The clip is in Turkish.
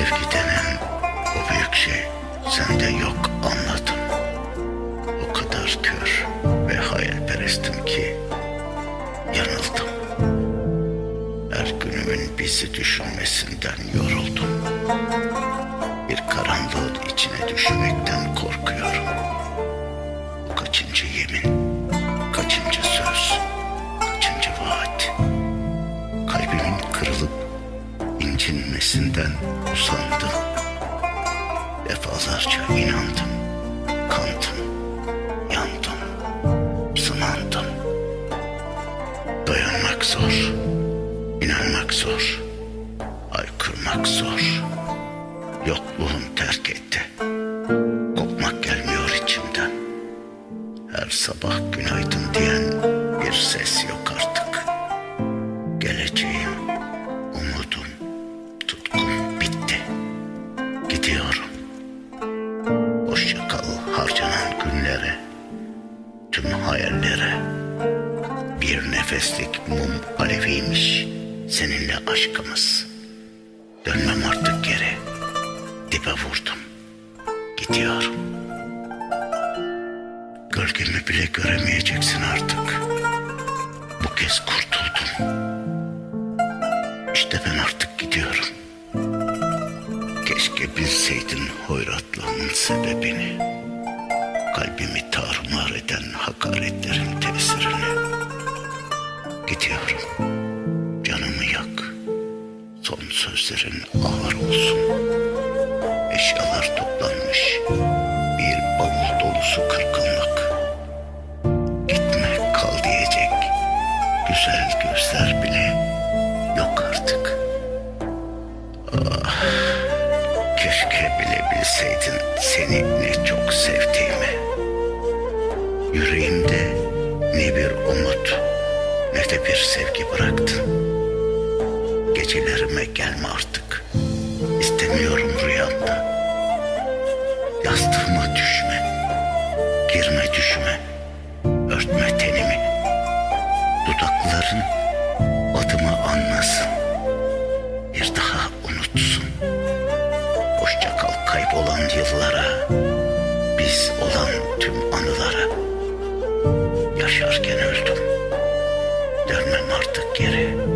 Sevgi denen o büyük şey sende yok anladım. O kadar kör ve hayalperestim ki yanıldım. Her günümün bizi düşünmesinden yoruldum. Bir karanlığın içine düşmekten korkuyorum. İncinmesinden usandım. Defalarca inandım, kandım, yandım, sınandım. Dayanmak zor, inanmak zor, haykırmak zor. Yokluğun terk etti. Kopmak gelmiyor içimden. Her sabah günaydın diyen bir ses yok Gidiyorum. Hoşça kal harcanan günlere, tüm hayallere. Bir nefeslik mum aleviymiş seninle aşkımız. Dönmem artık geri. Dibe vurdum. Gidiyorum. Gölgemi bile göremeyeceksin artık. Bu kez kurtuldum. Keşke bilseydin hoyratlığımın sebebini. Kalbimi tarumar eden hakaretlerin tesirini. Gidiyorum. Canımı yak. Son sözlerin ağır olsun. Eşyalar toplanmış. Bir bavul dolusu kırgınlık. Gitme kal diyecek. Güzel gözler bile yok artık. Keşke bilebilseydin seni ne çok sevdiğimi. Yüreğimde ne bir umut ne de bir sevgi bıraktın. Gecelerime gelme artık. İstemiyorum rüyamda. Yastığıma düşme. Girme düşme. Örtme tenimi. Dudakların adımı anlasın. Bir daha unutsun. Kaybolan yıllara. Biz olan tüm anılara. Yaşarken öldüm. Dönmem artık geri.